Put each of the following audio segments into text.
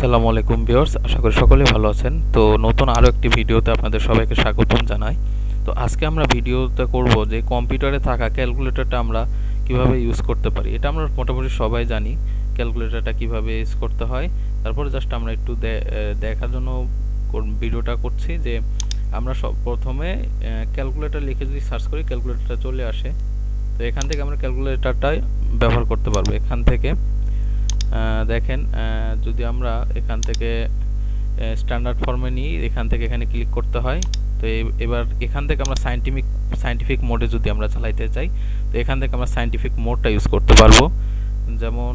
আসসালামু আলাইকুম ভিউয়ার্স, আশা করি সকলে ভালো আছেন। তো নতুন আরও একটি ভিডিওতে আপনাদের সবাইকে স্বাগতম জানাই। তো আজকে আমরা ভিডিওতে করব যে কম্পিউটারে থাকা ক্যালকুলেটরটা আমরা কীভাবে ইউজ করতে পারি। এটা আমরা মোটামুটি সবাই জানি ক্যালকুলেটরটা কীভাবে ইউজ করতে হয়। তারপরে জাস্ট আমরা একটু দেখার জন্য ভিডিওটা করছি যে আমরা সব প্রথমে ক্যালকুলেটর লিখে যদি সার্চ করি, ক্যালকুলেটরটা চলে আসে। তো এখান থেকে আমরা ক্যালকুলেটরটাই ব্যবহার করতে পারব। এখান থেকে দেখেন যদি আমরা এখান থেকে স্ট্যান্ডার্ড ফর্মে নিই, এখান থেকে এখানে ক্লিক করতে হয়, তো এবার এখান থেকে আমরা সাইন্টিফিক সাইন্টিফিক মোডে যদি আমরা চালাইতে চাই, তো এখান থেকে আমরা সাইন্টিফিক মোডটা ইউজ করতে পারব। যেমন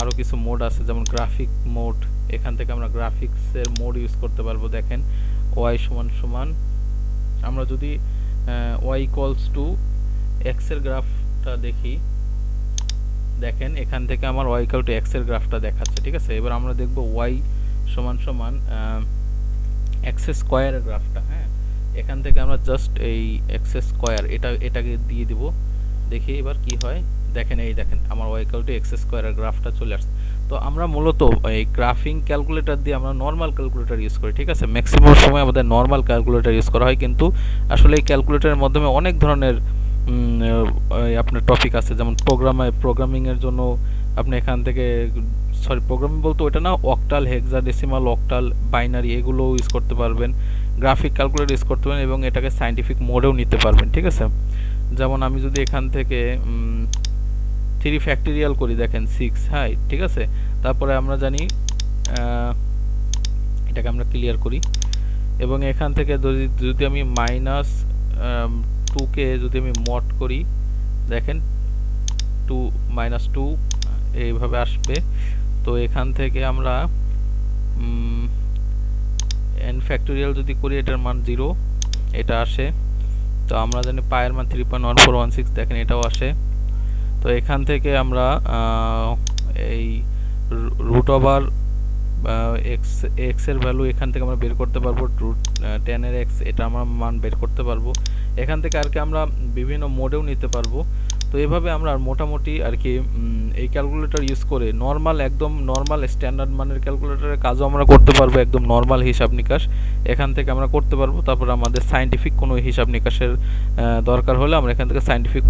আরও কিছু মোড আছে, যেমন গ্রাফিক মোড এখান থেকে আমরা গ্রাফিক্সের মোড ইউজ করতে পারব, দেখেন ওয়াই সমান সমান, আমরা যদি ওয়াই ইকুয়ালস টু এক্সের গ্রাফটা দেখি দেখেন, এখান থেকে আমার ওয়াই ইকুয়াল টু এক্সের গ্রাফটা দেখাচ্ছে, ঠিক আছে? এবার আমরা দেখব ওয়াই সমান সমান এক্স স্কোয়ারের গ্রাফটা হ্যাঁ? এখান থেকে আমরা জাস্ট এই এক্স স্কোয়ার এটা, এটাকে দিয়ে দিব। দেখি এবার কি হয়। দেখেন, এই দেখেন, আমার ওয়াই ইকুয়াল টু এক্স স্কোয়ারের গ্রাফটা চলে আসছে। তো আমরা মূলত এই গ্রাফিং ক্যালকুলেটর দিয়ে আমরা নর্মাল ক্যালকুলেটর ইউজ করি, ঠিক আছে? ম্যাক্সিমাম সময় আমাদের নর্মাল ক্যালকুলেটর ইউজ করা হয়, কিন্তু আসলে এই ক্যালকুলেটরের মাধ্যমে অনেক ধরনের আপনার টপিক আছে, যেমন প্রোগ্রামে প্রোগ্রামিংয়ের জন্য আপনি এখান থেকে সরি প্রোগ্রামিং বলতে ওটা না octal octal hexadecimal octal binary এগুলো ইউজ করতে পারবেন। গ্রাফিক ক্যালকুলেটর ইউজ করতে পারবেন এবং এটাকে সাইন্টিফিক মোডেও নিতে পারবেন, ঠিক আছে? যেমন আমি যদি এখান থেকে থ্রি ফ্যাক্টরিয়াল করি, দেখেন সিক্স হাই ঠিক আছে? তারপরে আমরা জানি এটাকে আমরা ক্লিয়ার করি। এবং এখান থেকে যদি যদি আমি মাইনাস টুকে যদি আমি মড করি, দেখেন টু মাইনাস টু এইভাবে আসবে। তো এখান থেকে আমরা এন ফ্যাক্টোরিয়াল যদি করি, এটার মান জিরো এটা আসে। তো আমরা জানি পায়ের মান three point one four one six দেখেন এটাও আসে। তো এখান থেকে আমরা এই রুট ওভার এক্স এক্সের ভ্যালু এখান থেকে আমরা বের করতে পারব রুট টেনের এক্স এটা আমরা মান বের করতে পারব। এখান থেকে আর কি আমরা বিভিন্ন মোডেও নিতে পারব। তো এভাবে আমরা মোটামুটি আর কি এই ক্যালকুলেটর ইউজ করে নর্মাল একদম নর্মাল স্ট্যান্ডার্ড মানের ক্যালকুলেটরের কাজও আমরা করতে পারব, একদম নর্মাল হিসাব নিকাশ। এখান থেকে আমরা করতে পারব, তারপর আমাদের সাইন্টিফিক কোনো হিসাব নিকাশের দরকার হলে আমরা এখান থেকে সাইন্টিফিক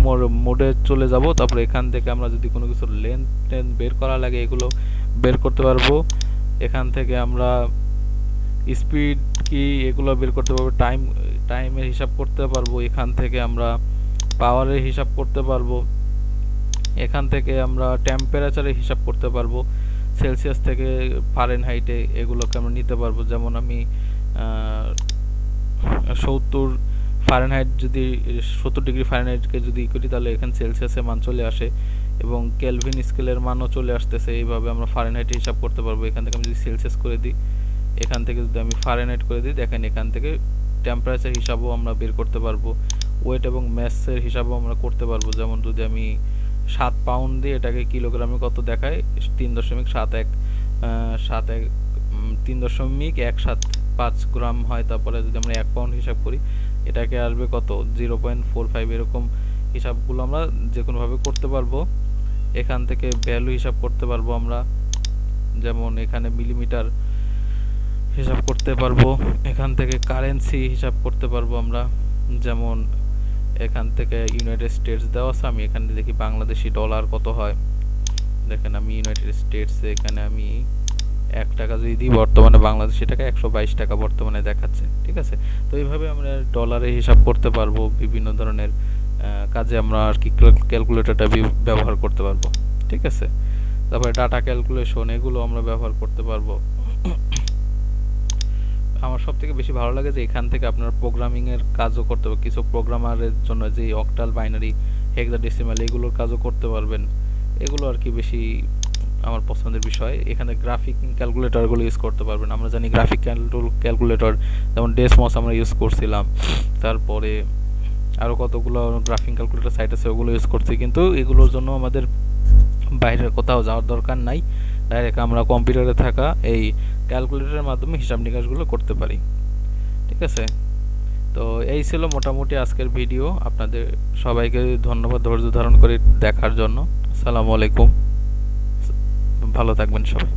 মোডে চলে যাব। তারপর এখান থেকে আমরা যদি কোনো কিছু লেন টেন বের করা লাগে, এগুলো বের করতে পারব। এখান থেকে আমরা স্পিড কি এগুলো বের করতে পারব টাইম টাইমের হিসাব করতে পারব, এখান থেকে আমরা পাওয়ারের হিসাব করতে পারব, এখান থেকে আমরা টেম্পারেচারের হিসাব করতে পারব সেলসিয়াস থেকে ফারেনহাইটে এগুলোকে আমরা নিতে পারব। যেমন আমি সত্তর ফারেনহাইট যদি, সত্তর ডিগ্রি ফারেনহাইটকে যদি করি, তাহলে এখানে সেলসিয়াসের মান চলে আসে এবং কেলভিন স্কেলের মানও চলে আসতেছে। এইভাবে আমরা ফারেনহাইট হিসাব করতে পারব। এখান থেকে আমি যদি সেলসিয়াস করে দিই, এখান থেকে যদি আমি ফারেনহাইট করে দিই, দেখেন এখান থেকে টেম্পারেচার হিসাবও আমরা বের করতে পারব ওয়েট এবং ম্যাসের হিসাবও আমরা করতে পারব। যেমন যদি আমি সাত পাউন্ড দিয়ে এটাকে কিলোগ্রামে কত দেখায় তিন দশমিক সাত এক সাত এক তিন দশমিক এক সাত পাঁচ গ্রাম হয়। তারপরে যদি আমরা এক পাউন্ড হিসাব করি, এটাকে আসবে কত? জিরো পয়েন্ট ফোর ফাইভ এরকম হিসাবগুলো আমরা যে কোনোভাবে করতে পারব। এখান থেকে ভ্যালু হিসাব করতে পারব আমরা। যেমন এখানে মিলিমিটার হিসাব করতে পারব, এখান থেকে কারেন্সি হিসাব করতে পারব আমরা। যেমন এখান থেকে ইউনাইটেড স্টেটস দেওয়া আছে, আমি এখানে দেখি বাংলাদেশি ডলার কত হয়। দেখেন আমি ইউনাইটেড স্টেটসে এখানে আমি এক টাকা যদি দিই, বর্তমানে বাংলাদেশি টাকা একশো বাইশ টাকা বর্তমানে দেখাচ্ছে, ঠিক আছে? তো এইভাবে আমরা ডলারে হিসাব করতে পারব, বিভিন্ন ধরনের কাজে আমরা আর কি ক্যালকুলেটরটা ব্যবহার করতে পারব, ঠিক আছে? তারপরে ডাটা ক্যালকুলেশন এগুলো আমরা ব্যবহার করতে পারব। আমার সব থেকে বেশি ভালো লাগে যে এখান থেকে আপনার প্রোগ্রামিং এর কাজও করতে পারবেন কিছু প্রোগ্রামারের জন্য যে অক্টাল বাইনারি হেক্সাডেসিমাল এগুলোর কাজও করতে পারবেন। এগুলো আর কি বেশি আমার পছন্দের বিষয়। এখানে গ্রাফিক ক্যালকুলেটরগুলো ইউজ করতে পারবেন। আমরা জানি গ্রাফিক ক্যালকুলেটর যেমন ডেসমস আমরা ইউজ করছিলাম। তারপরে আরও কতগুলো গ্রাফিক ক্যালকুলেটর সাইট আছে ওগুলো ইউজ করছি। কিন্তু এগুলোর জন্য আমাদের বাইরের কোথাও যাওয়ার দরকার নাই। ডাইরেক্ট আমরা কম্পিউটারে থাকা এই ক্যালকুলেটরের মাধ্যমে হিসাব নিকাশগুলো করতে পারি। ঠিক আছে? তো এই ছিল মোটামুটি আজকের ভিডিও আপনাদের সবাইকে ধন্যবাদ, ধৈর্য ধারণ করে দেখার জন্য। আসসালামু আলাইকুম। ভালো থাকবেন সবাই।